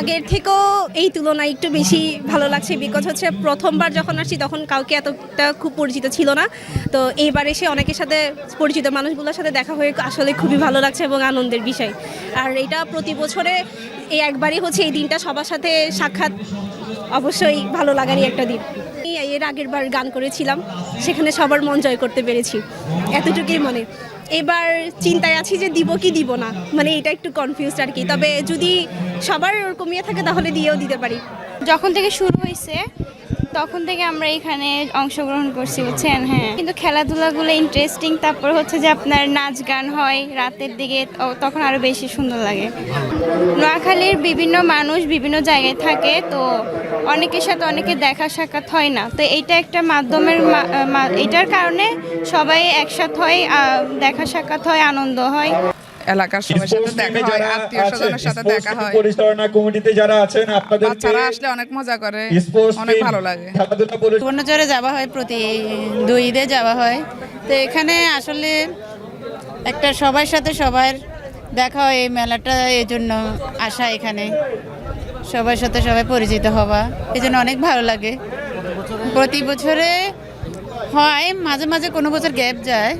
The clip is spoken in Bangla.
আগের থেকেও এই তুলনায় একটু বেশি ভালো লাগছে বিকজ হচ্ছে প্রথমবার যখন আসছি, তখন কাউকে এতটা খুব পরিচিত ছিল না। তো এইবার এসে অনেকের সাথে পরিচিত মানুষগুলোর সাথে দেখা হয়ে আসলে খুবই ভালো লাগছে এবং আনন্দের বিষয়। আর এটা প্রতি বছরে এই একবারই হচ্ছে এই দিনটা সবার সাথে সাক্ষাৎ অবশ্যই ভালো লাগারই একটা দিন। এর আগের বার গান করেছিলাম, সেখানে সবার মন জয় করতে পেরেছি, এতটুকুই মনে। এবার চিন্তায় আছি যে দিব কি দিব না। মানে এটা একটু কনফিউজ আর কি। তবে যদি সবার কমিয়ে থাকে তাহলে দিয়েও দিতে পারি। যখন থেকে শুরু হয়েছে তখন থেকে আমরা এখানে অংশগ্রহণ করছি, বুঝছেন? হ্যাঁ। কিন্তু খেলাধুলাগুলো ইন্টারেস্টিং তারপর হচ্ছে যে আপনার নাচ গান হয় রাতের দিকে তখন আরও বেশি সুন্দর লাগে। নোয়াখালীর বিভিন্ন মানুষ বিভিন্ন জায়গায় থাকে, তো অনেকের সাথে অনেকে দেখা সাক্ষাৎ হয় না। তো এইটা একটা মাধ্যমের এটার কারণে সবাই একসাথে হয় দেখা সাক্ষাৎ হয়, আনন্দ হয়। এলাকার সবার সাথে দেখা হয় আত্মীয় স্বজনের সাথে দেখা হয়। পরিচালনা কমিটিতে যারা আছেন আপনাদের বাচ্চারা আসলে অনেক মজা করে অনেক ভালো লাগে। পরিচালনা যাওয়া হয় প্রতি দুই ঈদে যাওয়া হয়। তো এখানে আসলে একটা সবার সাথে সবার দেখা হয় এই মেলাটা এই জন্য আসা এখানে। সবার সাথে সবাই পরিচিত হওয়া এই জন্য অনেক ভালো লাগে। প্রতি বছরে হয় মাঝে মাঝে কোনো বছর গ্যাপ যায়।